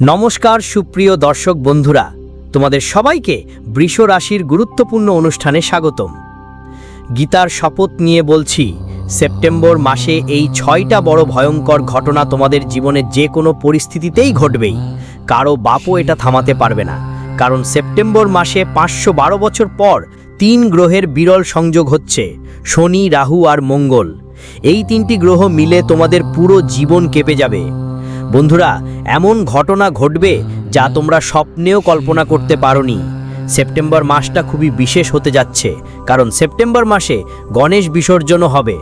নমস্কার সুপ্রিয় দর্শক বন্ধুরা, তোমাদের সবাইকে বৃষ রাশির গুরুত্বপূর্ণ অনুষ্ঠানে স্বাগতম। গীতার শপথ নিয়ে বলছি, সেপ্টেম্বর মাসে এই ছয়টা বড় ভয়ঙ্কর ঘটনা তোমাদের জীবনে যে কোনো পরিস্থিতিতেই ঘটবেই। কারও বাপও এটা থামাতে পারবে না, কারণ সেপ্টেম্বর মাসে পাঁচশো বারো বছর পর তিন গ্রহের বিরল সংযোগ হচ্ছে, শনি, রাহু আর মঙ্গল। এই তিনটি গ্রহ মিলে তোমাদের পুরো জীবন কেঁপে যাবে। বন্ধুরা, এমন ঘটনা ঘটবে যা তোমরা স্বপ্নেও কল্পনা করতে পারোনি। সেপ্টেম্বর মাসটা খুবই বিশেষ হতে যাচ্ছে, কারণ সেপ্টেম্বর মাসে গণেশ বিসর্জনও হবে,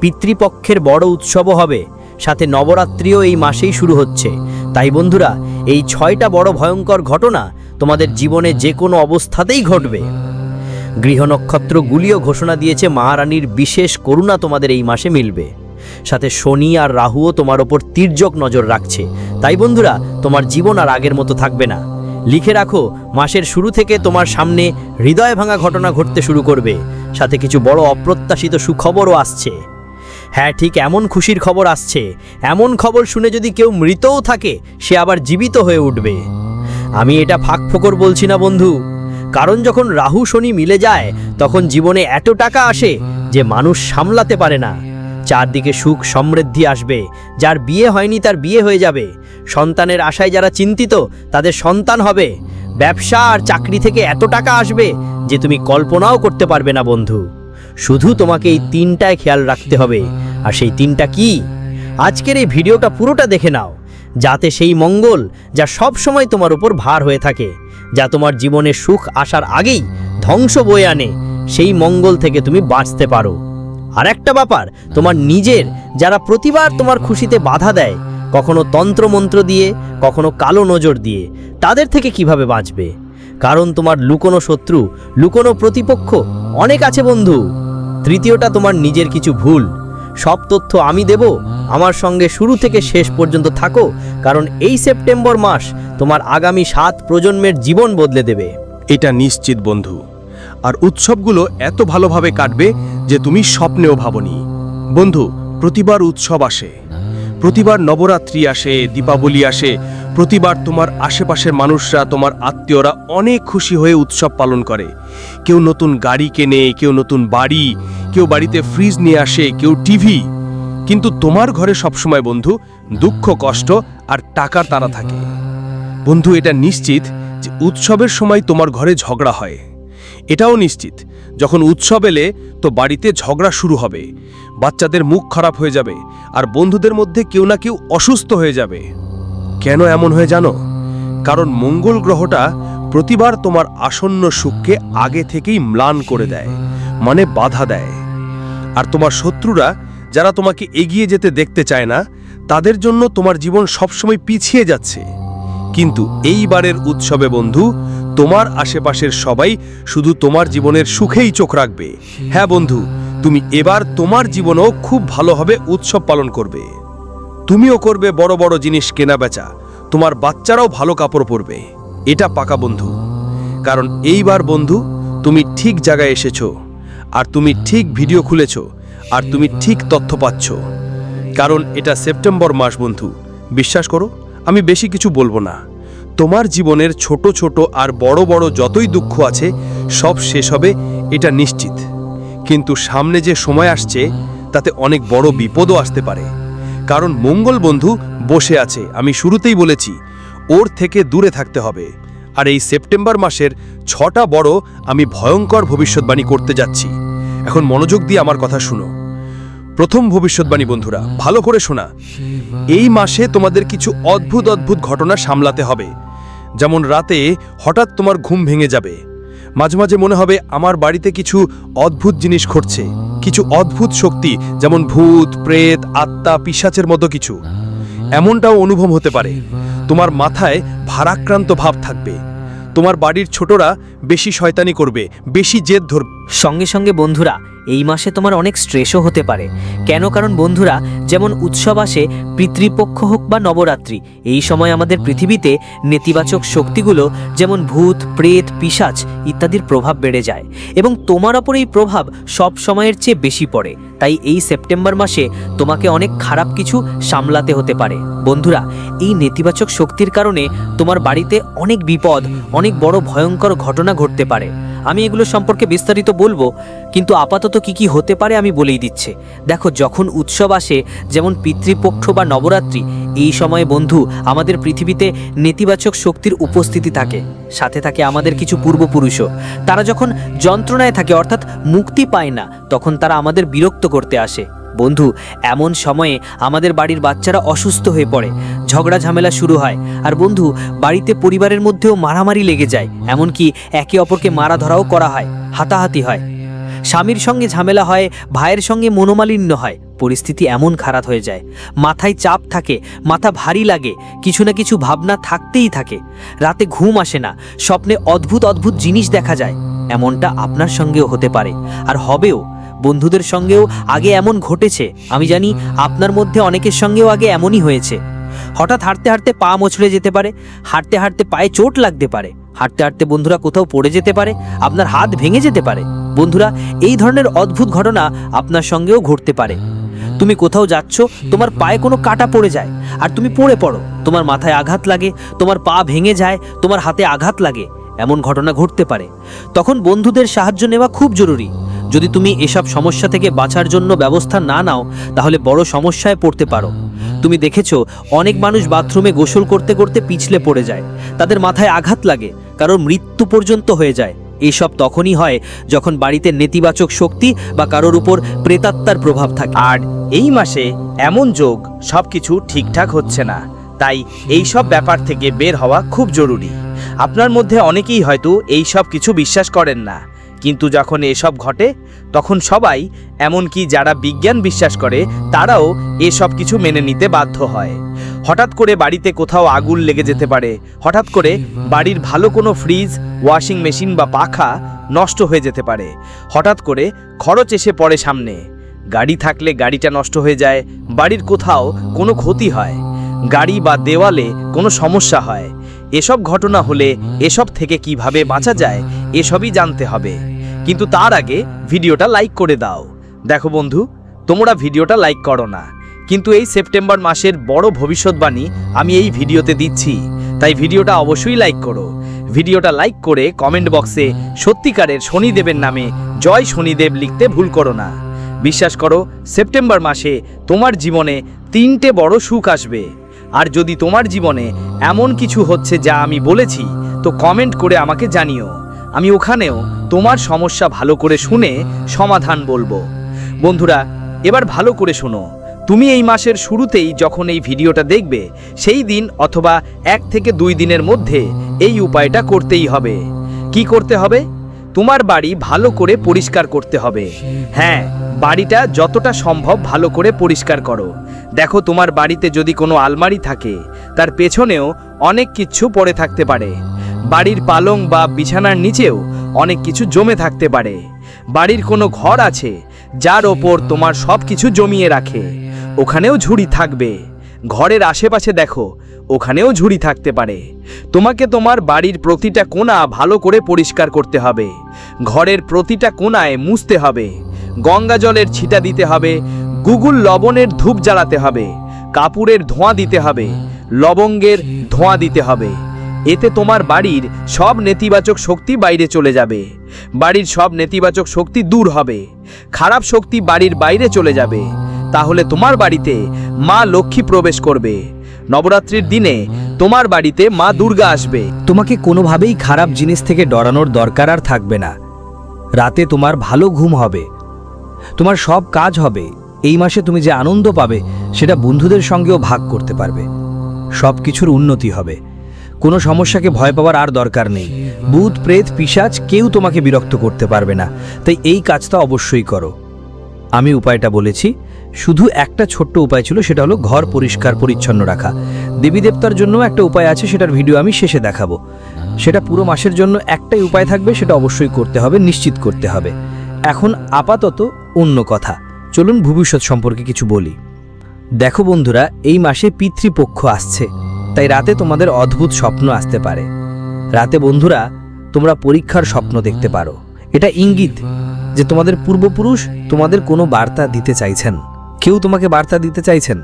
পিতৃপক্ষের বড় উৎসবও হবে, সাথে নবরাত্রিও এই মাসেই শুরু হচ্ছে। তাই বন্ধুরা, এই ছয়টা বড় ভয়ঙ্কর ঘটনা তোমাদের জীবনে যে কোনো অবস্থাতেই ঘটবে। গৃহ নক্ষত্রগুলিও ঘোষণা দিয়েছে, মহারানীর বিশেষ করুণা তোমাদের এই মাসে মিলবে। সাথে শনি আর রাহুও তোমার ওপর তির্যক নজর রাখছে। তাই বন্ধুরা, তোমার জীবন আর আগের মতো থাকবে না। লিখে রাখো, মাসের শুরু থেকে তোমার সামনে হৃদয় ভাঙা ঘটনা ঘটতে শুরু করবে। সাথে কিছু বড় অপ্রত্যাশিত সুখবরও আসছে। হ্যাঁ ঠিক এমন খুশির খবর আসছে। এমন খবর শুনে যদি কেউ মৃতও থাকে, সে আবার জীবিত হয়ে উঠবে। আমি এটা ফাঁক ফোকর বলছি না বন্ধু। কারণ যখন রাহু শনি মিলে যায়, তখন জীবনে এত টাকা আসে যে মানুষ সামলাতে পারে না। চারদিকে সুখ সমৃদ্ধি আসবে। যার বিয়ে হয়নি তার বিয়ে হয়ে যাবে। সন্তানের আশায় যারা চিন্তিত, তাদের সন্তান হবে। ব্যবসা আর চাকরি থেকে এত টাকা আসবে যে তুমি কল্পনাও করতে পারবে না, বন্ধু। শুধু তোমাকে এই তিনটায় খেয়াল রাখতে হবে। আর সেই তিনটা কি? আজকের এই ভিডিওটা পুরোটা দেখে নাও। যাতে সেই মঙ্গল যা সব সময় তোমার উপর ভার হয়ে থাকে, যা তোমার জীবনে সুখ আসার আগেই ধ্বংস বয়ে আনে, সেই মঙ্গল থেকে তুমি বাঁচতে পারো। আর একটা ব্যাপার, তোমার নিজের যারা প্রতিবার তোমার খুশিতে বাধা দেয়, কখনো তন্ত্রমন্ত্র দিয়ে, কখনো কালো নজর দিয়ে, তাদের থেকে কীভাবে বাঁচবে? কারণ তোমার লুকোনো শত্রু, লুকোনো প্রতিপক্ষ অনেক আছে বন্ধু। তৃতীয়টা তোমার নিজের কিছু ভুল। সব তথ্য আমি দেব, আমার সঙ্গে শুরু থেকে শেষ পর্যন্ত থাকো, কারণ এই সেপ্টেম্বর মাস তোমার আগামী সাত প্রজন্মের জীবন বদলে দেবে। এটা নিশ্চিত, বন্ধু। আর উৎসবগুলো এত ভালোভাবে কাটবে যে তুমি স্বপ্নেও ভাবনি। বন্ধু, প্রতিবার উৎসব আসে। প্রতিবার নবরাত্রি আসে, দীপাবলি আসে। প্রতিবার তোমার আশেপাশের মানুষরা, তোমার আত্মীয়রা অনেক খুশি হয়ে উৎসব পালন করে। কেউ নতুন গাড়ি কেনে, কেউ নতুন বাড়ি, কেউ বাড়িতে ফ্রিজ নিয়ে আসে, কেউ টিভি কিন্তু তোমার ঘরে সবসময়, বন্ধু, দুঃখ, কষ্ট আর টাকার তারা থাকে। বন্ধু, এটা নিশ্চিত যে উৎসবের সময় তোমার ঘরে ঝগড়া হয়। এটাও নিশ্চিত, যখন উৎসব এলে তো বাড়িতে ঝগড়া শুরু হবে, বাচ্চাদের মুখ খারাপ হয়ে যাবে, আর বন্ধুদের মধ্যে কেউ না কেউ অসুস্থ হয়ে যাবে। কেন এমন হয়ে জানো? কারণ মঙ্গল গ্রহটা প্রতিবার তোমার আসন্ন সুখকে আগে থেকেই ম্লান করে দেয় মানে বাধা দেয়। আর তোমার শত্রুরা, যারা তোমাকে এগিয়ে যেতে দেখতে চায় না, তাদের জন্য তোমার জীবন সবসময় পিছিয়ে যাচ্ছে। কিন্তু এইবারের উৎসবে বন্ধু, তোমার আশেপাশের সবাই শুধু তোমার জীবনের সুখেই চোখ রাখবে। হ্যাঁ বন্ধু, তুমি এবার তোমার জীবনও খুব ভালোভাবে উৎসব পালন করবে। তুমিও করবে বড় বড় জিনিস কেনা বেচা তোমার বাচ্চারাও ভালো কাপড় পরবে। এটা পাকা বন্ধু। কারণ এইবার বন্ধু, তুমি ঠিক জায়গায় এসেছ, আর তুমি ঠিক ভিডিও খুলেছ, আর তুমি ঠিক তথ্য পাচ্ছ। কারণ এটা সেপ্টেম্বর মাস বন্ধু, বিশ্বাস করো আমি বেশি কিছু বলব না। তোমার জীবনের ছোট ছোট আর বড় বড় যতই দুঃখ আছে, সব শেষ হবে, এটা নিশ্চিত। কিন্তু সামনে যে সময় আসছে, তাতে অনেক বড় বিপদও আসতে পারে। কারণ মঙ্গল বন্ধু বসে আছে, আমি শুরুতেই বলেছি, ওর থেকে দূরে থাকতে হবে। আর এই সেপ্টেম্বর মাসের ছটা বড় আমি ভয়ঙ্কর ভবিষ্যৎবাণী করতে যাচ্ছি। এখন মনোযোগ দিয়ে আমার কথা শুনো। প্রথম ভবিষ্যৎবাণী বন্ধুরা, ভালো করে শোনা। এই মাসে তোমাদের কিছু অদ্ভুত অদ্ভুত ঘটনা সামলাতে হবে। যেমন রাতে হঠাৎ তোমার ঘুম ভেঙে যাবে। মাঝে মাঝে মনে হবে আমার বাড়িতে কিছু অদ্ভুত জিনিস ঘটছে, কিছু অদ্ভুত শক্তি, যেমন ভূত, প্রেত, আত্মা, পিশাচের মতো কিছু। এমনটাও অনুভব হতে পারে। তোমার মাথায় ভারাক্রান্ত ভাব থাকবে। তোমার বাড়ির ছোটরা বেশি শয়তানি করবে, বেশি জেদ ধরবে। সঙ্গে সঙ্গে বন্ধুরা এই মাসে তোমার অনেক স্ট্রেসও হতে পারে। কেন? কারণ বন্ধুরা, যেমন উৎসব আসে, পিতৃপক্ষ হোক বা নবরাত্রি, এই সময় আমাদের পৃথিবীতে নেতিবাচক শক্তিগুলো যেমন ভূত, প্রেত, পিশাচ ইত্যাদির প্রভাব বেড়ে যায় এবং তোমার ওপর এই প্রভাব সব সময়ের চেয়ে বেশি পড়ে। তাই এই সেপ্টেম্বর মাসে তোমাকে অনেক খারাপ কিছু সামলাতে হতে পারে। বন্ধুরা, এই নেতিবাচক শক্তির কারণে তোমার বাড়িতে অনেক বিপদ, অনেক বড় ভয়ঙ্কর ঘটনা ঘটতে পারে। আমি এগুলো সম্পর্কে বিস্তারিত বলব। কিন্তু আপাতত কি কি হতে পারে আমি বলেই দিচ্ছে। দেখো, যখন উৎসব আসে, যেমন পিতৃপক্ষ বা নবরাত্রি, এই সময়ে বন্ধু, আমাদের পৃথিবীতে নেতিবাচক শক্তির উপস্থিতি থাকে। সাথে থাকে আমাদের কিছু পূর্বপুরুষও। তারা যখন যন্ত্রণায় থাকে, অর্থাৎ মুক্তি পায় না, তখন তারা আমাদের বিরক্ত করতে আসে। বন্ধু, এমন সময়ে আমাদের বাড়ির বাচ্চারা অসুস্থ হয়ে পড়ে। ঝগড়া ঝামেলা শুরু হয়। আর বন্ধু, বাড়িতে পরিবারের মধ্যেও মারামারি লেগে যায়। এমনকি একে অপরকে মারা ধরাও করা হয়, হাতাহাতি হয়। স্বামীর সঙ্গে ঝামেলা হয়, ভাইয়ের সঙ্গে মনোমালিন্য হয়, পরিস্থিতি এমন খারাপ হয়ে যায়। মাথায় চাপ থাকে, মাথা ভারী লাগে, কিছু না কিছু ভাবনা থাকতেই থাকে। রাতে ঘুম আসে না, স্বপ্নে অদ্ভুত অদ্ভুত জিনিস দেখা যায়। এমনটা আপনার সঙ্গেও হতে পারে, আর হবেও। বন্ধুদের সঙ্গেও আগে এমন ঘটেছে, আমি জানি আপনার মধ্যে অনেকের সঙ্গেও আগে এমনই হয়েছে। হঠাৎ হাঁটতে হাঁটতে পা মোছড়ে যেতে পারে, হাঁটতে হাঁটতে পায়ে চোট লাগতে পারে, হাঁটতে হাঁটতে বন্ধুরা কোথাও পড়ে যেতে পারে, আপনার হাত ভেঙে যেতে পারে। বন্ধুরা, এই ধরনের অদ্ভুত ঘটনা আপনার সঙ্গেও ঘটতে পারে। তুমি কোথাও যাচ্ছ, তোমার পায়ে কোনো কাটা পড়ে যায়, আর তুমি পড়ে পড়ো। তোমার মাথায় আঘাত লাগে, তোমার পা ভেঙে যায়, তোমার হাতে আঘাত লাগে, এমন ঘটনা ঘটতে পারে। তখন বন্ধুদের সাহায্য নেওয়া খুব জরুরি। যদি তুমি এসব সমস্যা থেকে বাঁচার জন্য ব্যবস্থা না নাও, তাহলে বড় সমস্যায় পড়তে পারো। তুমি দেখেছ, অনেক মানুষ বাথরুমে গোসল করতে করতে পিছলে পড়ে যায়। তাদের মাথায় আঘাত লাগে, কারণ মৃত্যু পর্যন্ত হয়ে যায়। এসব তখনই হয় যখন বাড়িতে নেতিবাচক শক্তি বা কারোর উপর প্রেতাত্মার প্রভাব থাকে। আর এই মাসে এমন যোগ সবকিছু ঠিকঠাক হচ্ছে না। তাই এই সব ব্যাপার থেকে বের হওয়া খুব জরুরি। আপনার মধ্যে অনেকেই হয়তো এই সব কিছু বিশ্বাস করেন না। কিন্তু যখন এসব ঘটে, তখন সবাই, এমনকি যারা বিজ্ঞান বিশ্বাস করে, তারাও এসব কিছু মেনে নিতে বাধ্য হয়। হঠাৎ করে বাড়িতে কোথাও আগুন লেগে যেতে পারে। হঠাৎ করে বাড়ির ভালো কোনো ফ্রিজ, ওয়াশিং মেশিন বা পাখা নষ্ট হয়ে যেতে পারে। হঠাৎ করে খরচ এসে পড়ে সামনে। গাড়ি থাকলে গাড়িটা নষ্ট হয়ে যায়, বাড়ির কোথাও কোনো ক্ষতি হয়, গাড়ি বা দেওয়ালে কোনো সমস্যা হয়। এসব ঘটনা হলে এসব থেকে কীভাবে বাঁচা যায়, এসবই জানতে হবে। কিন্তু তার আগে ভিডিওটা লাইক করে দাও। দেখো বন্ধু, তোমরা ভিডিওটা লাইক করো না। কিন্তু এই সেপ্টেম্বর মাসের বড় ভবিষ্যৎবাণী আমি এই ভিডিওতে দিচ্ছি। তাই ভিডিওটা অবশ্যই লাইক করো। ভিডিওটা লাইক করে কমেন্ট বক্সে সত্যিকারের শনিদেবের নামে জয় শনিদেব লিখতে ভুল করো না। বিশ্বাস করো, সেপ্টেম্বর মাসে তোমার জীবনে তিনটে বড় সুখ আসবে। আর যদি তোমার জীবনে এমন কিছু হচ্ছে যা আমি বলেছি, তো কমেন্ট করে আমাকে জানিও। আমি ওখানেও তোমার সমস্যা ভালো করে শুনে সমাধান বলব। বন্ধুরা, এবার ভালো করে শোনো। তুমি এই মাসের শুরুতেই যখন এই ভিডিওটা দেখবে, সেই দিন অথবা এক থেকে দুই দিনের মধ্যে এই উপায়টা করতেই হবে। কি করতে হবে? তোমার বাড়ি ভালো করে পরিষ্কার করতে হবে। হ্যাঁ বাড়িটা যতটা সম্ভব ভালো করে পরিষ্কার করো। দেখো, তোমার বাড়িতে যদি কোনো আলমারি থাকে, তার পেছনেও অনেক কিছু পড়ে থাকতে পারে। বাড়ির পালং বা বিছানার নিচেও অনেক কিছু জমে থাকতে পারে। বাড়ির কোনো ঘর আছে, যার ওপর তোমার সব কিছু জমিয়ে রাখে। ওখানেও ঝুড়ি থাকবে। ঘরের আশেপাশে দেখো, ওখানেও ঝুড়ি থাকতে পারে। তোমাকে তোমার বাড়ির প্রতিটা কোণা ভালো করে পরিষ্কার করতে হবে। ঘরের প্রতিটা কোণায় মুছতে হবে। গঙ্গা জলের ছিটা দিতে হবে। গুগল লবণের ধূপ জ্বালাতে হবে। কাপুরের ধোঁয়া দিতে হবে। লবঙ্গের ধোঁয়া দিতে হবে। এতে তোমার বাড়ির সব নেতিবাচক শক্তি বাইরে চলে যাবে। বাড়ির সব নেতিবাচক শক্তি দূর হবে। খারাপ শক্তি বাড়ির বাইরে চলে যাবে। তাহলে তোমার বাড়িতে মা লক্ষ্মী প্রবেশ করবে। নবরাত্রির দিনে তোমার বাড়িতে মা দুর্গা আসবে। তোমাকে কোনোভাবেই খারাপ জিনিস থেকে ডরানোর দরকার আর থাকবে না। রাতে তোমার ভালো ঘুম হবে। তোমার সব কাজ হবে। এই মাসে তুমি যে আনন্দ পাবে, সেটা বন্ধুদের সঙ্গেও ভাগ করতে পারবে। সব কিছুর উন্নতি হবে। কোনো সমস্যাকে ভয় পাওয়ার আর দরকার নেই। ভূত, প্রেত, পিশাচ কেউ তোমাকে বিরক্ত করতে পারবে না। তাই এই কাজটা অবশ্যই করো। আমি উপায়টা বলেছি, শুধু একটা ছোট্ট উপায় ছিল, সেটা হলো ঘর পরিষ্কার পরিচ্ছন্ন রাখা। দেবী দেবতার জন্য একটা উপায় আছে, সেটার ভিডিও আমি শেষে দেখাবো। সেটা পুরো মাসের জন্য একটাই উপায় থাকবে, সেটা অবশ্যই করতে হবে, নিশ্চিত করতে হবে। এখন আপাতত অন্য কথা। চলুন ভবিষ্যৎ সম্পর্কে কিছু বলি। দেখো বন্ধুরা, এই মাসে পিতৃপক্ষ আসছে, তাই রাতে তোমাদের অদ্ভুত স্বপ্ন আসতে পারে। রাতে বন্ধুরা, তোমরা পরীক্ষার স্বপ্ন দেখতে পারো। এটা ইঙ্গিত। যে তোমাদের পূর্বপুরুষ তোমাদের কোনো বার্তা দিতে চাইছেন। কেউ তোমাকে বার্তা দিতে চাইছেন?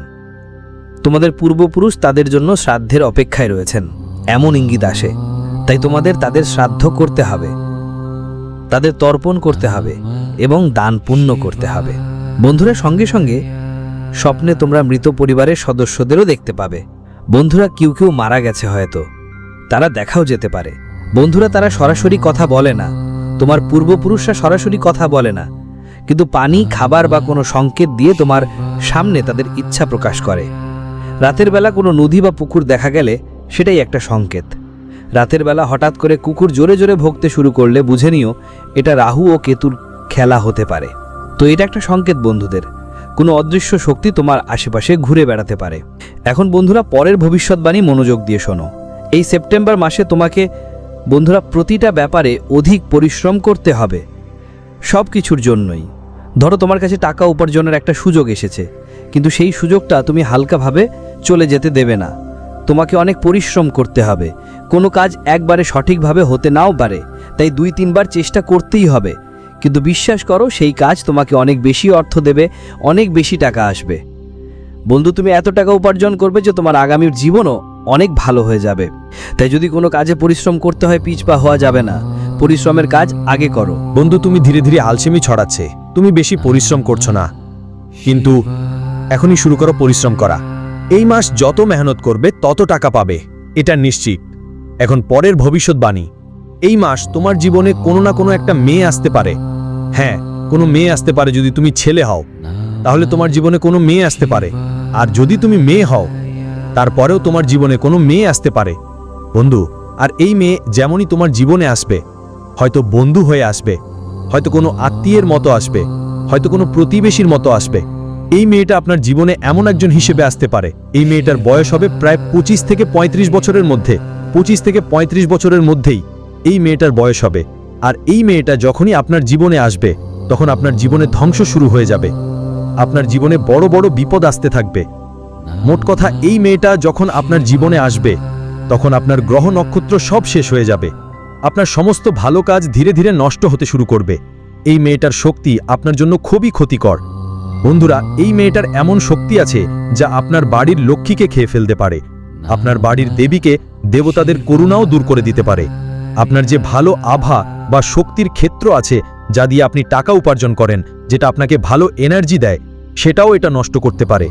তোমাদের পূর্বপুরুষ তাদের জন্য শ্রাদ্ধের অপেক্ষায় রয়েছেন। এমন ইঙ্গিত আসে। তাই তোমাদের তাদের শ্রাদ্ধ করতে হবে। তাদের তর্পণ করতে হবে এবং দান পুণ্য করতে হবে। বন্ধুরা, সঙ্গে সঙ্গে স্বপ্নে তোমরা মৃত পরিবারের সদস্যদেরও দেখতে পাবে। বন্ধুরা, কেউ কেউ মারা গেছে হয়তো। তারা দেখাও যেতে পারে। বন্ধুরা, তারা সরাসরি কথা বলে না। তোমার পূর্বপুরুষরা সরাসরি কথা বলে না। কিন্তু পানি, খাবার বা কোনো সংকেত দিয়ে তোমার সামনে তাদের ইচ্ছা প্রকাশ করে। রাতের বেলা কোনো নদী বা পুকুর দেখা গেলে সেটাই একটা সংকেত। রাতের বেলা হঠাৎ করে কুকুর জোরে জোরে ভোগতে শুরু করলে বুঝে নিও, এটা রাহু ও কেতুর খেলা হতে পারে। তো এটা একটা সংকেত বন্ধুদের। কোনো অদৃশ্য শক্তি তোমার আশেপাশে ঘুরে বেড়াতে পারে। এখন বন্ধুরা, পরের ভবিষ্যৎবাণী মনোযোগ দিয়ে শোনো। এই সেপ্টেম্বর মাসে তোমাকে বন্ধুরা, প্রতিটা ব্যাপারে অধিক পরিশ্রম করতে হবে। সব কিছুর জন্যই। ধরো, তোমার কাছে টাকা উপার্জনের একটা সুযোগ এসেছে, কিন্তু সেই সুযোগটা তুমি হালকাভাবে চলে যেতে দেবে না। তোমাকে অনেক পরিশ্রম করতে হবে। কোনো কাজ একবারে সঠিকভাবে হতে নাও পারে, তাই দুই, তিনবার চেষ্টা করতেই হবে। কিন্তু বিশ্বাস করো, সেই কাজ তোমাকে অনেক বেশি অর্থ দেবে, অনেক বেশি টাকা আসবে। বন্ধু, তুমি এত টাকা উপার্জন করবে যে তোমার আগামীর জীবনও অনেক ভালো হয়ে যাবে। তাই যদি কোনো কাজে পরিশ্রম করতে হয়, পিছপা হওয়া যাবে না। পরিশ্রমের কাজ আগে করো। বন্ধু, তুমি ধীরে ধীরে আলসেমি ছড়াচ্ছে। তুমি বেশি পরিশ্রম করছ না। কিন্তু এখনই শুরু করো পরিশ্রম করা। এই মাস যত মেহনত করবে, তত টাকা পাবে। এটা নিশ্চিত। এখন পরের ভবিষ্যৎবাণী এই মাস তোমার জীবনে কোনো না কোনো একটা মেয়ে আসতে পারে। হ্যাঁ কোনো মেয়ে আসতে পারে যদি তুমি ছেলে হও। তাহলে তোমার জীবনে কোনো মেয়ে আসতে পারে। আর যদি তুমি মেয়ে হও, তারপরেও তোমার জীবনে কোনো মেয়ে আসতে পারে। বন্ধু, আর এই মেয়ে যেমনই তোমার জীবনে আসবে, হয়তো বন্ধু হয়ে আসবে, হয়তো কোনো আত্মীয়ের মতো আসবে, হয়তো কোনো প্রতিবেশীর মতো আসবে। এই মেয়েটা আপনার জীবনে এমন একজন হিসেবে আসতে পারে। এই মেয়েটার বয়স হবে প্রায় পঁচিশ থেকে ৩৫ বছরের মধ্যে, পঁচিশ থেকে ৩৫ বছরের মধ্যেই এই মেয়েটার বয়স হবে। আর এই মেয়েটা যখনই আপনার জীবনে আসবে, তখন আপনার জীবনে ধ্বংস শুরু হয়ে যাবে। আপনার জীবনে বড় বড় বিপদ আসতে থাকবে। মোট কথা, এই মেয়েটা যখন আপনার জীবনে আসবে, তখন আপনার গ্রহ নক্ষত্র সব শেষ হয়ে যাবে। আপনার সমস্ত ভালো কাজ ধীরে ধীরে নষ্ট হতে শুরু করবে। এই মেয়েটার শক্তি আপনার জন্য খুবই ক্ষতিকর। বন্ধুরা, এই মেয়েটার এমন শক্তি আছে যা আপনার বাড়ির লক্ষ্মীকে খেয়ে ফেলতে পারে। আপনার বাড়ির দেবীকে দেবতাদের করুণাও দূর করে দিতে পারে। আপনার যে ভালো আভা বা শক্তির ক্ষেত্র আছে যা দিয়ে আপনি টাকা উপার্জন করেন, যেটা আপনাকে ভালো এনার্জি দেয়, সেটাও এটা নষ্ট করতে পারে।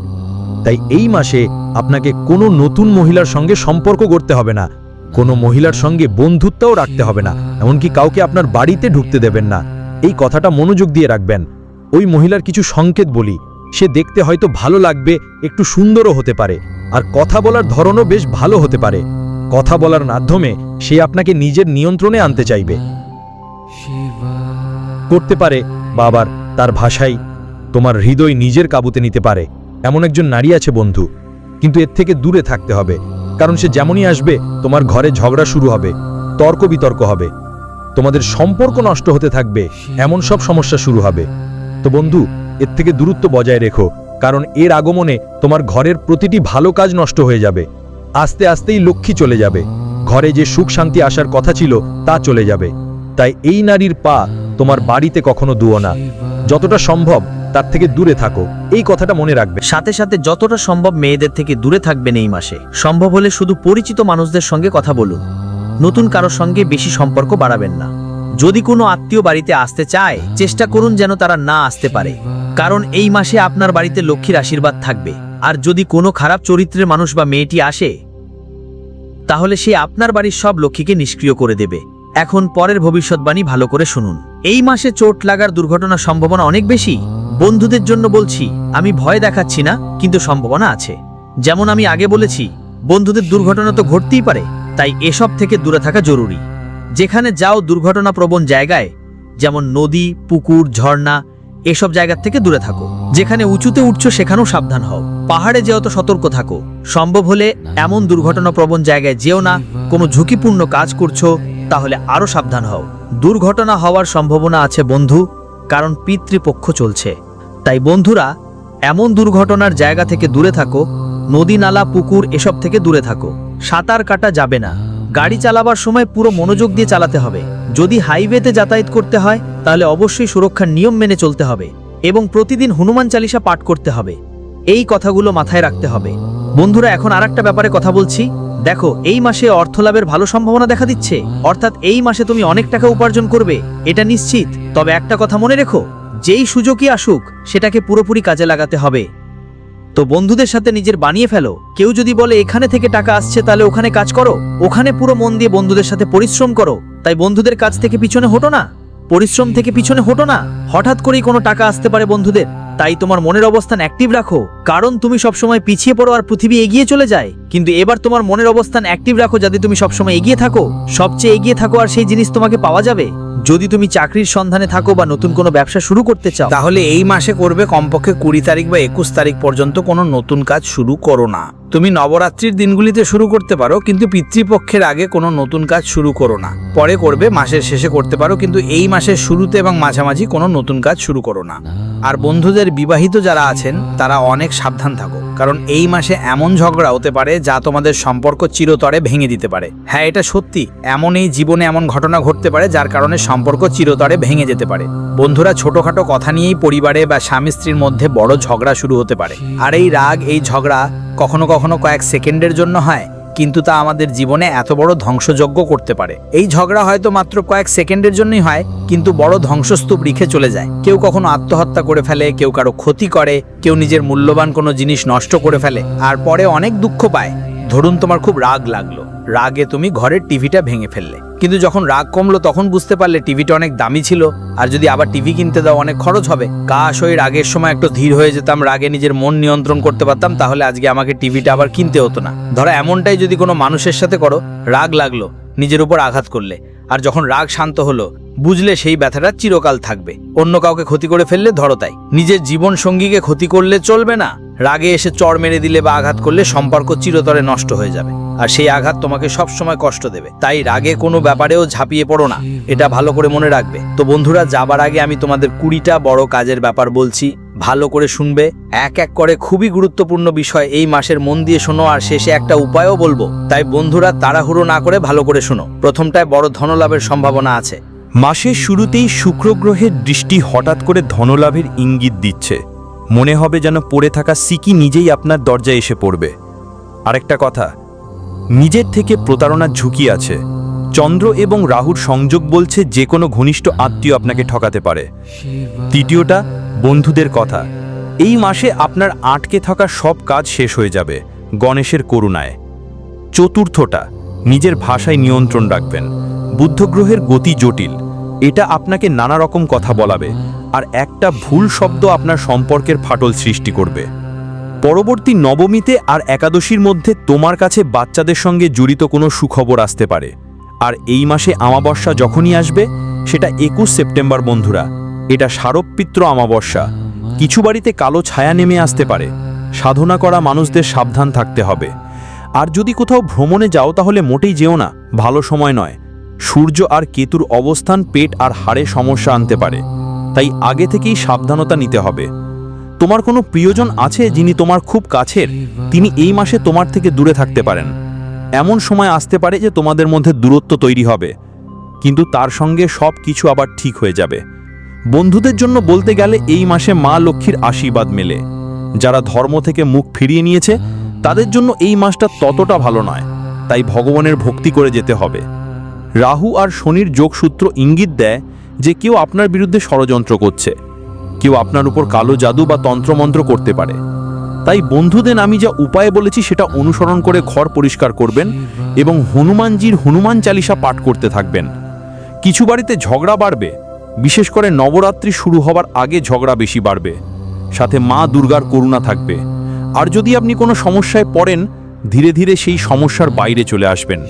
তাই এই মাসে আপনাকে কোনো নতুন মহিলার সঙ্গে সম্পর্ক করতে হবে না। কোনো মহিলার সঙ্গে বন্ধুত্বও রাখতে হবে না, এমনকি কাউকে আপনার বাড়িতে ঢুকতে দেবেন না। এই কথাটা মনোযোগ দিয়ে রাখবেন। ওই মহিলার কিছু সংকেত বলি, সে দেখতে হয়তো ভালো লাগবে, একটু সুন্দরও হতে পারে। আর কথা বলার ধরনও বেশ ভালো হতে পারে। কথা বলার মাধ্যমে সে আপনাকে নিজের নিয়ন্ত্রণে আনতে চাইবে। করতে পারে, বাবার, তার ভাষাই। তোমার হৃদয় নিজের কাবুতে নিতে পারে। এমন একজন নারী আছে বন্ধু। কিন্তু এর থেকে দূরে থাকতে হবে। কারণ সে যেমনই আসবে, তোমার ঘরে ঝগড়া শুরু হবে, তর্ক বিতর্ক হবে। তোমাদের সম্পর্ক নষ্ট হতে থাকবে, এমন সব সমস্যা শুরু হবে। তো বন্ধু, এর থেকে দূরত্ব বজায় রেখো, কারণ এর আগমনে তোমার ঘরের প্রতিটি ভালো কাজ নষ্ট হয়ে যাবে। আস্তে আস্তেই লক্ষ্মী চলে যাবে। ঘরে যে সুখ শান্তি আসার কথা ছিল, তা চলে যাবে। তাই এই নারীর পা তোমার বাড়িতে কখনো দুও না। যতটা সম্ভব তার থেকে দূরে থাকো। এই কথাটা মনে রাখবে। সাথে সাথে যতটা সম্ভব মেয়েদের থেকে দূরে থাকবেন এই মাসে। সম্ভব হলে শুধু পরিচিত মানুষদের সঙ্গে কথা বলুন। নতুন কারোর সঙ্গে বেশি সম্পর্ক বাড়াবেন না। যদি কোনো আত্মীয় বাড়িতে আসতে চায়, চেষ্টা করুন যেন তারা না আসতে পারে। কারণ এই মাসে আপনার বাড়িতে লক্ষ্মীর আশীর্বাদ থাকবে। আর যদি কোনো খারাপ চরিত্রের মানুষ বা মেয়েটি আসে, তাহলে সে আপনার বাড়ির সব লক্ষ্মীকে নিষ্ক্রিয় করে দেবে। এখন পরের ভবিষ্যৎবাণী ভালো করে শুনুন। এই মাসে চোট লাগার দুর্ঘটনার সম্ভাবনা অনেক বেশি। বন্ধুদের জন্য বলছি, আমি ভয় দেখাচ্ছি না, কিন্তু সম্ভাবনা আছে। যেমন আমি আগে বলেছি, বন্ধুদের দুর্ঘটনা তো ঘটতেই পারে, তাই এসব থেকে দূরে থাকা জরুরি। যেখানে যাও দুর্ঘটনা প্রবণ জায়গায়, যেমন নদী, পুকুর, ঝর্ণা, এসব জায়গার থেকে দূরে থাকো। যেখানে উঁচুতে উঠছো সেখানেও সাবধান হও। পাহাড়ে যেও তো সতর্ক থাকো। সম্ভব হলে এমন দুর্ঘটনা প্রবণ জায়গায় যেও না, কোনো ঝুঁকিপূর্ণ কাজ করছ তাহলে আরও সাবধান হও। দুর্ঘটনা হওয়ার সম্ভাবনা আছে বন্ধু, কারণ পিতৃপক্ষ চলছে। তাই বন্ধুরা, এমন দুর্ঘটনার জায়গা থেকে দূরে থাকো, নদী, নালা, পুকুর, এসব থেকে দূরে থাকো। সাঁতার কাটা যাবে না। গাড়ি চালাবার সময় পুরো মনোযোগ দিয়ে চালাতে হবে। যদি হাইওয়েতে যাতায়াত করতে হয়, তাহলে অবশ্যই সুরক্ষার নিয়ম মেনে চলতে হবে এবং প্রতিদিন হনুমান চালিসা পাঠ করতে হবে। এই কথাগুলো মাথায় রাখতে হবে। বন্ধুরা, এখন আরেকটা ব্যাপারে কথা বলছি। দেখো, এই মাসে অর্থলাভের ভালো সম্ভাবনা দেখা দিচ্ছে। অর্থাৎ এই মাসে তুমি অনেক টাকা উপার্জন করবে, এটা নিশ্চিত। তবে একটা কথা মনে রেখো, যেই সুযোগই আসুক, সেটাকে পুরোপুরি কাজে লাগাতে হবে। তো বন্ধুদের সাথে নিজের বানিয়ে ফেলো। কেউ যদি বলে, এখানে থেকে টাকা আসছে, তাহলে ওখানে কাজ করো। ওখানে পুরো মন দিয়ে বন্ধুদের সাথে পরিশ্রম করো। তাই বন্ধুদের কাছ থেকে পিছনে হটো না। পরিশ্রম থেকে পিছনে হটো না। হঠাৎ করেই কোনো টাকা আসতে পারে বন্ধুদের। তাই তোমার মনের অবস্থান অ্যাক্টিভ রাখো। কারণ তুমি সবসময় পিছিয়ে পড়ো আর পৃথিবী এগিয়ে চলে যায়। কিন্তু এবার তোমার মনের অবস্থান অ্যাক্টিভ রাখো যাতে তুমি সবসময় এগিয়ে থাকো। সবচেয়ে এগিয়ে থাকো আর সেই জিনিস তোমাকে পাওয়া যাবে। যদি তুমি চাকরির সন্ধানে থাকো বা নতুন কোনো ব্যবসা শুরু করতে চাও। তাহলে এই মাসে করবে কমপক্ষে কুড়ি তারিখ বা একুশ তারিখ পর্যন্ত কোনো নতুন কাজ শুরু করো না। তুমি নবরাত্রির দিনগুলিতে শুরু করতে পারো, কিন্তু পিতৃপক্ষের আগে কোনো নতুন কাজ শুরু করো না। পরে করবে, মাসের শেষে করতে পারো, কিন্তু এই মাসের শুরুতে এবং মাঝামাঝি কোনো নতুন কাজ শুরু করো না। আর বন্ধুদের বিবাহিত যারা আছেন, তারা অনেক সাবধান থাকো। কারণ এই মাসে এমন ঝগড়া হতে পারে যা তোমাদের সম্পর্ক চিরতরে ভেঙে দিতে পারে। হ্যাঁ এটা সত্যি। এমন এই জীবনে এমন ঘটনা ঘটতে পারে যার কারণে সম্পর্ক চিরতরে ভেঙে যেতে পারে। বন্ধুরা, ছোটখাটো কথা নিয়েই পরিবারে বা স্বামী স্ত্রীর মধ্যে বড় ঝগড়া শুরু হতে পারে। আর এই রাগ, এই ঝগড়া কখনো কখনো কয়েক সেকেন্ডের জন্য হয়। কিন্তু তা আমাদের জীবনে এত বড় ধ্বংসযজ্ঞ করতে পারে। এই ঝগড়া হয়তো মাত্র কয়েক সেকেন্ডের জন্যই হয়, কিন্তু বড় ধ্বংসস্তূপ রেখে চলে যায়। কেউ কখনো আত্মহত্যা করে ফেলে, কেউ কারও ক্ষতি করে, কেউ নিজের মূল্যবান কোনো জিনিস নষ্ট করে ফেলে, আর পরে অনেক দুঃখ পায়। ধরুন তোমার খুব রাগ লাগল। রাগে তুমি ঘরের টিভিটা ভেঙে ফেললে। কিন্তু যখন রাগ কমলো, তখন বুঝতে পারলে টিভিটা অনেক দামি ছিল। আর যদি আবার টিভি কিনতে দাও, অনেক খরচ হবে। কাশ, ওই রাগের সময় একটু ধীর হয়ে যেতাম, রাগে নিজের মন নিয়ন্ত্রণ করতে পারতাম, তাহলে আজকে আমাকে টিভিটা আবার কিনতে হতো না। ধরো এমনটাই যদি কোনো মানুষের সাথে করো, রাগ লাগল, নিজের উপর আঘাত করলে। আর যখন রাগ শান্ত হলো, বুঝলে সেই ব্যথাটা চিরকাল থাকবে। অন্য কাউকে ক্ষতি করে ফেললে ধরো তাই। নিজের জীবন সঙ্গীকে ক্ষতি করলে চলবে না। রাগে এসে চড় মেরে দিলে বা আঘাত করলে সম্পর্ক চিরতরে নষ্ট হয়ে যাবে। আর সেই আঘাত তোমাকে সব সময় কষ্ট দেবে। তাই রাগে কোনো ব্যাপারেও ঝাঁপিয়ে পড়ো না। এটা ভালো করে মনে রাখবে। তো বন্ধুরা, যাবার আগে আমি তোমাদের কুড়িটা বড় কাজের ব্যাপার বলছি। ভালো করে শুনবে। এক এক করে খুবই গুরুত্বপূর্ণ বিষয় এই মাসের মন দিয়ে শোনো আর শেষে একটা উপায়ও বলব। তাই বন্ধুরা, তাড়াহুড়ো না করে ভালো করে শোনো। প্রথমটায় বড় ধনলাভের সম্ভাবনা আছে। মাসের শুরুতেই শুক্র গ্রহের দৃষ্টি হঠাৎ করে ধনলাভের ইঙ্গিত দিচ্ছে। মনে হবে যেন পড়ে থাকা সিকি নিজেই আপনার দরজায় এসে পড়বে। আরেকটা কথা, নিজের থেকে প্রতারণার ঝুঁকি আছে। চন্দ্র এবং রাহুর সংযোগ বলছে যে কোনো ঘনিষ্ঠ আত্মীয় আপনাকে ঠকাতে পারে। তৃতীয়টা, বন্ধুদের কথা। এই মাসে আপনার আটকে থাকা সব কাজ শেষ হয়ে যাবে, গণেশের করুণায়। চতুর্থটা, নিজের ভাষায় নিয়ন্ত্রণ রাখবেন। বুদ্ধগ্রহের গতি জটিল। এটা আপনাকে নানা রকম কথা বলাবে, আর একটা ভুল শব্দ আপনার সম্পর্কের ফাটল সৃষ্টি করবে। পরবর্তী নবমীতে আর একাদশীর মধ্যে তোমার কাছে বাচ্চাদের সঙ্গে জড়িত কোনো সুখবর আসতে পারে। আর এই মাসে আমাবস্যা যখনই আসবে, সেটা একুশ সেপ্টেম্বর বন্ধুরা। এটা শারবপিত্র আমাবস্যা। কিছু বাড়িতে কালো ছায়া নেমে আসতে পারে। সাধনা করা মানুষদের সাবধান থাকতে হবে। আর যদি কোথাও ভ্রমণে যাও, তাহলে মোটেই যেও না। ভালো সময় নয়। সূর্য আর কেতুর অবস্থান, পেট আর হাড়ে সমস্যা আনতে পারে। তাই আগে থেকেই সাবধানতা নিতে হবে। তোমার কোনো প্রিয়জন আছে যিনি তোমার খুব কাছের? তিনি এই মাসে তোমার থেকে দূরে থাকতে পারেন। এমন সময় আসতে পারে যে তোমাদের মধ্যে দূরত্ব তৈরি হবে। কিন্তু তার সঙ্গে সব কিছু আবার ঠিক হয়ে যাবে। বন্ধুদের জন্য বলতে গেলে এই মাসে মা লক্ষ্মীর আশীর্বাদ মেলে। যারা ধর্ম থেকে মুখ ফিরিয়ে নিয়েছে, তাদের জন্য এই মাসটা ততটা ভালো নয়। তাই ভগবানের ভক্তি করে যেতে হবে। রাহু আর শনির যোগসূত্র ইঙ্গিত দেয় যে কেউ আপনার বিরুদ্ধে ষড়যন্ত্র করছে। কেউ আপনার উপর কালো জাদু বা তন্ত্রমন্ত্র করতে পারে। তাই বন্ধুদের আমি যা উপায় বলেছি সেটা অনুসরণ করে ঘর পরিষ্কার করবেন এবং হনুমানজির হনুমান চালিসা পাঠ করতে থাকবেন। কিছু বাড়িতে ঝগড়া বাড়বে, বিশেষ করে নবরাত্রি শুরু হবার আগে ঝগড়া বেশি বাড়বে। সাথে মা দুর্গার করুণা থাকবে। আর যদি আপনি কোনো সমস্যায় পড়েন ধীরে ধীরে সেই সমস্যার বাইরে চলে আসবেন।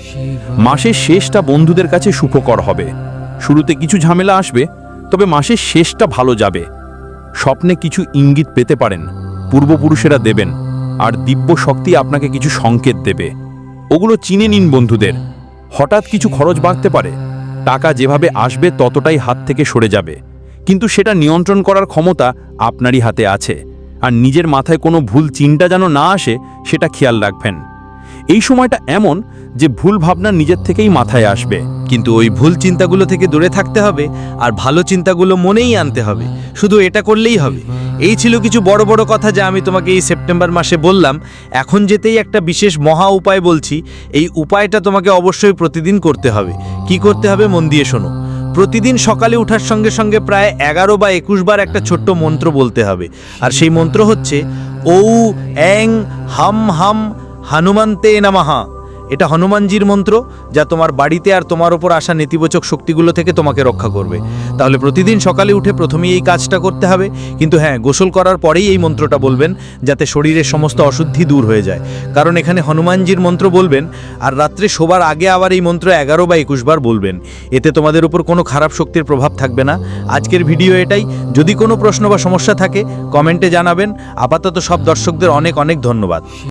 মাসের শেষটা বন্ধুদের কাছে সুখকর হবে। শুরুতে কিছু ঝামেলা আসবে, তবে মাসের শেষটা ভালো যাবে। স্বপ্নে কিছু ইঙ্গিত পেতে পারেন, পূর্বপুরুষেরা দেবেন, আর দিব্য শক্তি আপনাকে কিছু সংকেত দেবে। ওগুলো চিনে নিন বন্ধুদের। হঠাৎ কিছু খরচ বাড়তে পারে, টাকা যেভাবে আসবে ততটাই হাত থেকে সরে যাবে। কিন্তু সেটা নিয়ন্ত্রণ করার ক্ষমতা আপনারই হাতে আছে। আর নিজের মাথায় কোনো ভুল চিন্তা যেন না আসে, সেটা খেয়াল রাখবেন। এই সময়টা এমন যে ভুল ভাবনা নিজের থেকেই মাথায় আসবে। কিন্তু ওই ভুল চিন্তাগুলো থেকে দূরে থাকতে হবে আর ভালো চিন্তাগুলো মনেই আনতে হবে। শুধু এটা করলেই হবে। এই ছিল কিছু বড় বড় কথা যা আমি তোমাকে এই সেপ্টেম্বর মাসে বললাম। এখন যেতেই একটা বিশেষ মহা উপায় বলছি। এই উপায়টা তোমাকে অবশ্যই প্রতিদিন করতে হবে। কি করতে হবে মন দিয়ে শোনো। প্রতিদিন সকালে ওঠার সঙ্গে সঙ্গে প্রায় এগারো বা একুশ বার একটা ছোট্ট মন্ত্র বলতে হবে। আর সেই মন্ত্র হচ্ছে ও অ্যাং হাম হাম, হনুমন্তে নামাহা এটা হনুমানজির মন্ত্র, যা তোমার বাড়িতে আর তোমার ওপর আসা নেতিবাচক শক্তিগুলো থেকে তোমাকে রক্ষা করবে। তাহলে প্রতিদিন সকালে উঠে প্রথমেই এই কাজটা করতে হবে। কিন্তু হ্যাঁ গোসল করার পরেই এই মন্ত্রটা বলবেন, যাতে শরীরের সমস্ত অশুদ্ধি দূর হয়ে যায়। কারণ এখানে হনুমানজির মন্ত্র বলবেন, আর রাত্রে শোবার আগে আবার এই মন্ত্র এগারো বা একুশ বার বলবেন। এতে তোমাদের উপর কোনো খারাপ শক্তির প্রভাব থাকবে না। আজকের ভিডিও এটাই। যদি কোনো প্রশ্ন বা সমস্যা থাকে, কমেন্টে জানাবেন। আপাতত সব দর্শকদের অনেক অনেক ধন্যবাদ।